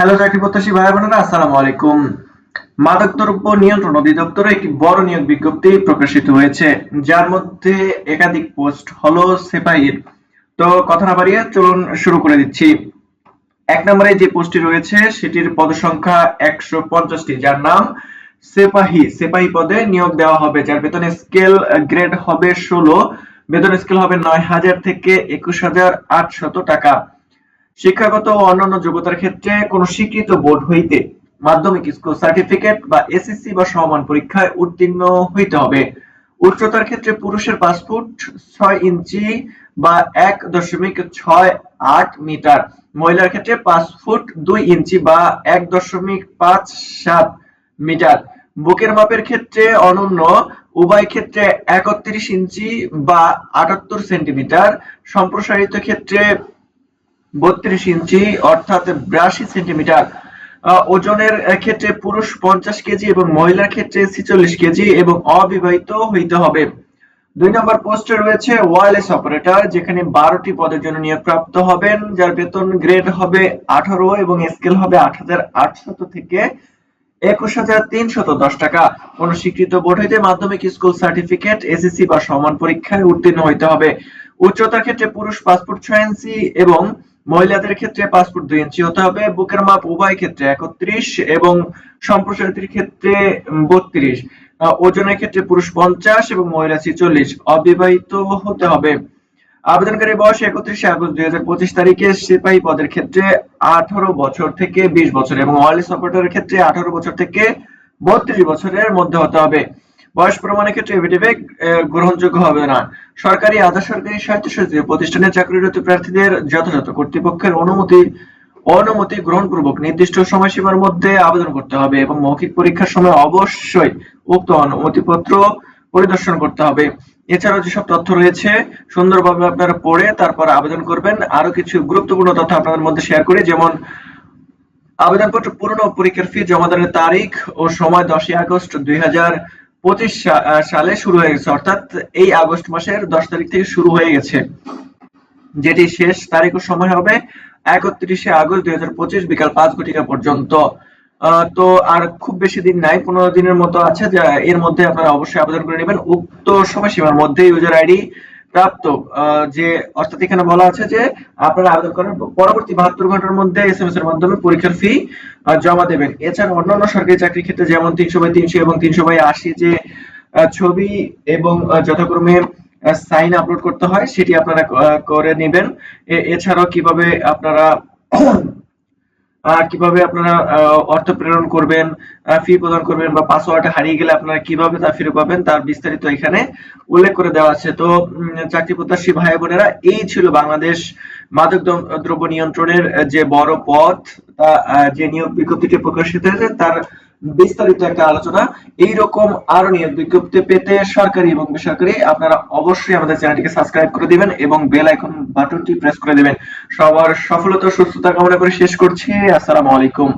Hello চাকরি প্রত্যাশী ভাই বোনেরা, আসসালামু আলাইকুম। মাদক দ্রব্য নিয়ন্ত্রণ অধিদপ্তরে একটি বড় নিয়োগ বিজ্ঞপ্তি প্রকাশিত হয়েছে, যার মধ্যে একাধিক পোস্ট হলো সেপাহির। তো কথা না বাড়িয়ে চলুন শুরু করে দিচ্ছি। এক নম্বরে যে পোস্টটি রয়েছে, সেটির পদসংখ্যা একশো পঞ্চাশটি, যার নাম সেপাহি। সেপাহি পদে নিয়োগ দেওয়া হবে, যার বেতন স্কেল গ্রেড হবে ষোলো, বেতন স্কেল হবে নয় হাজার থেকে একুশ হাজার আটশত টাকা। শিক্ষাগত ও অন্যান্য যোগ্যতার ক্ষেত্রে কোন স্বীকৃত বোর্ড হইতে মাধ্যমিক স্কুল সার্টিফিকেট বা এসএসসি বা সমান পরীক্ষায় উত্তীর্ণ হইতে হবে। উচ্চতার ক্ষেত্রে পুরুষের ফুট ছয় ইঞ্চি বা এক দশমিক ছয় আট মিটার। মহিলার ক্ষেত্রে পাঁচ ফুট দুই ইঞ্চি বা এক দশমিক পাঁচ সাত মিটার। বুকের মাপের ক্ষেত্রে অনন্য, উভয় ক্ষেত্রে একত্রিশ ইঞ্চি বা আটাত্তর সেন্টিমিটার। সম্প্রসারিত ক্ষেত্রে বত্রিশ ইঞ্চি, অর্থাৎ বিরাশি সেন্টিমিটার। ওজনের ক্ষেত্রে পুরুষ পঞ্চাশ কেজি এবং মহিলার ক্ষেত্রে ছিচল্লিশ কেজি এবং অবিবাহিত হইতে হবে। দুই নম্বর পোস্টে রয়েছে ওয়্যারলেস অপারেটর যেখানে বারোটি পদের জন্য নিয়োগপ্রাপ্ত হবেন, যার বেতন গ্রেড হবে আঠারো এবং স্কেল হবে আট হাজার আটশত থেকে একুশ হাজার তিনশত দশ টাকা। কোন স্বীকৃত বোর্ড হইতে মাধ্যমিক স্কুল সার্টিফিকেট, এসএসসি বা সমান পরীক্ষায় উত্তীর্ণ হইতে হবে। উচ্চতার ক্ষেত্রে পুরুষ পাসপোর্ট ছয় ইঞ্চি এবং মহিলাদের ক্ষেত্রে পাসপোর্ট দুই ইঞ্চি হতে হবে, বুকের মাপ উভয় ক্ষেত্রে একত্রিশ এবং সম্প্রসারিতের ক্ষেত্রে বত্রিশ। ওজনের ক্ষেত্রে পুরুষ পঞ্চাশ এবং মহিলা ছিচল্লিশ। অবিবাহিত হতে হবে। আবেদনকারী বয়স একত্রিশে আগস্ট দুই হাজার পঁচিশ তারিখে সিপাহী পদের ক্ষেত্রে আঠারো বছর থেকে বিশ বছর এবং ওয়ারলেস অপারেটরের ক্ষেত্রে আঠারো বছর থেকে বত্রিশ বছরের মধ্যে হতে হবে। বয়স প্রমাণের ক্ষেত্রে এফিডেভিট গ্রহণযোগ্য হবে না। সরকারি আধা সরকারি স্বায়ত্তশাসিত প্রতিষ্ঠানে চাকরিরত প্রার্থীদের যথাযথ কর্তৃপক্ষের অনুমতি অনুমতি গ্রহণপূর্বক নির্দিষ্ট সময়সীমার মধ্যে আবেদন করতে হবে এবং মৌখিক পরীক্ষার সময় অবশ্যই উক্ত অনুমতিপত্র পরিদর্শন করতে হবে। এছাড়াও যেসব তথ্য রয়েছে, সুন্দরভাবে আপনারা পড়ে তারপর আবেদন করবেন। আরও কিছু গুরুত্বপূর্ণ তথ্য আপনাদের মধ্যে শেয়ার করি, যেমন আবেদনপত্র পূরণ পরীক্ষার ফি জমা জমাদানের তারিখ ও সময় দশই আগস্ট দুই হাজার পঁচিশ সালে শুরু হয়ে গেছে, অর্থাৎ এই আগস্ট মাসের দশ তারিখ থেকে শুরু হয়ে গেছে। যেটি শেষ তারিখ সময় হবে একত্রিশে আগস্ট দুই হাজার পঁচিশ বিকাল পাঁচ ঘটিকা পর্যন্ত। তো আর খুব বেশি দিন নাই, পনেরো দিনের মতো আছে। যা, এর মধ্যে আপনারা অবশ্যই আবেদন করে নেবেন। উক্ত সময়সীমার মধ্যে ইউজার আইডি প্রাপ্ত যে, অর্থাৎ এখানে বলা আছে যে, আপনারা আবেদন করার পরবর্তী বাহাত্তর ঘণ্টার মধ্যে এস এম এস এর মাধ্যমে পরীক্ষার ফি জমা দেবেন। এছাড়া অন্যান্য সরকারি চাকরির ক্ষেত্রে যেমন তিনশো বাই তিনশো এবং তিনশো বাই আশি যে ছবি এবং যথাক্রমে সাইন আপলোড করতে হয়, সেটি আপনারা করে নেবেন। এছাড়াও কীভাবে আপনারা কীভাবে আপনারা অর্থ প্রেরণ করবেন ফি প্রদান করবেন বা পাসওয়ার্ড হারিয়ে গেলে আপনারা কীভাবে তা ফিরে পাবেন, তার বিস্তারিত এখানে উল্লেখ করে দেওয়া আছে। তো চাকরি প্রত্যাশী ভাই বোনেরা, এই ছিল বাংলাদেশ মাদক দ্রব্য নিয়ন্ত্রণের যে বড় পথ, তা যে নিয়োগ বিজ্ঞপ্তিটি প্রকাশিত হয়েছে, তার বিস্তারিত একটা আলোচনা। এই রকম আরও নিয়োগ বিজ্ঞপ্তি পেতে সরকারি এবং বেসরকারি, আপনারা অবশ্যই আমাদের চ্যানেলটিকে সাবস্ক্রাইব করে দিবেন এবং বেল আইকন বাটনটি প্রেস করে দিবেন। সবার সফলতা সুস্থতা কামনা করে শেষ করছি। আসসালামু আলাইকুম।